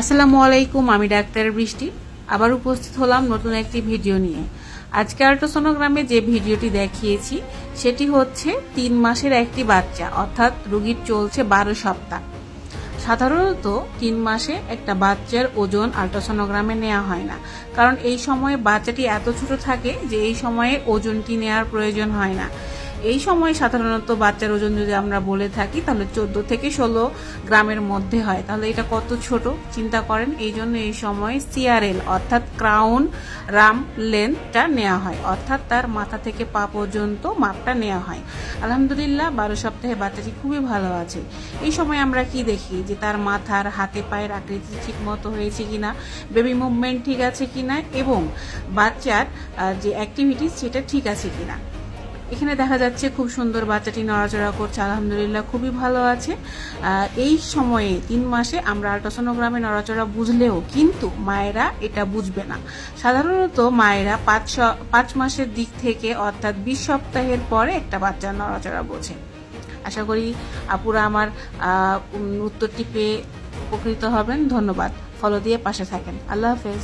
আসসালামু আলাইকুম, আমি ডাক্তার বৃষ্টি। আবার উপস্থিত হলাম নতুন একটি ভিডিও নিয়ে। আজকে আল্ট্রাসোনোগ্রামে যে ভিডিওটি দেখিয়েছি, সেটি হচ্ছে তিন মাসের একটি বাচ্চা, অর্থাৎ রোগীর চলছে বারো সপ্তাহ। সাধারণত তিন মাসে একটা বাচ্চার ওজন আল্ট্রাসোনোগ্রামে নেওয়া হয় না, কারণ এই সময়ে বাচ্চাটি এত ছোট থাকে যে এই সময়ে ওজনটি নেওয়ার প্রয়োজন হয় না। এই সময় সাধারণত বাচ্চার ওজন যদি আমরা বলে থাকি, তাহলে চোদ্দ থেকে ষোলো গ্রামের মধ্যে হয়। তাহলে এটা কত ছোট? চিন্তা করেন, এই জন্য এই সময় সিআরএল অর্থাৎ ক্রাউন রাম লেন্থটা নেওয়া হয়। অর্থাৎ তার মাথা থেকে পা পর্যন্ত মাপটা নেওয়া হয়। আলহামদুলিল্লাহ, বারো সপ্তাহে বাচ্চাটি খুবই ভালো আছে। এই সময় আমরা কি দেখি? যে তার মাথার হাতে পায়ের আকৃতি ঠিক মতো হয়েছে কিনা বেবি মুভমেন্ট ঠিক আছে কিনা, এবং বাচ্চার যে অ্যাক্টিভিটিস সেটা ঠিক আছে কিনা। এখানে দেখা যাচ্ছে খুব সুন্দর বাচ্চাটি নড়াচড়া করছে, আলহামদুলিল্লাহ খুবই ভালো আছে। এই সময়ে তিন মাসে আমরা আল্ট্রাসোনোগ্রামে নড়াচড়া বুঝলেও কিন্তু মায়েরা এটা বুঝবে না। সাধারণত মায়েরা পাঁচ পাঁচ মাসের দিক থেকে অর্থাৎ বিশ সপ্তাহের পরে একটা বাচ্চার নড়াচড়া বোঝে। আশা করি আপুরা আমার উত্তরটি পেয়ে উপকৃত হবেন। ধন্যবাদ। ফলো দিয়ে পাশে থাকেন। আল্লাহ হাফেজ।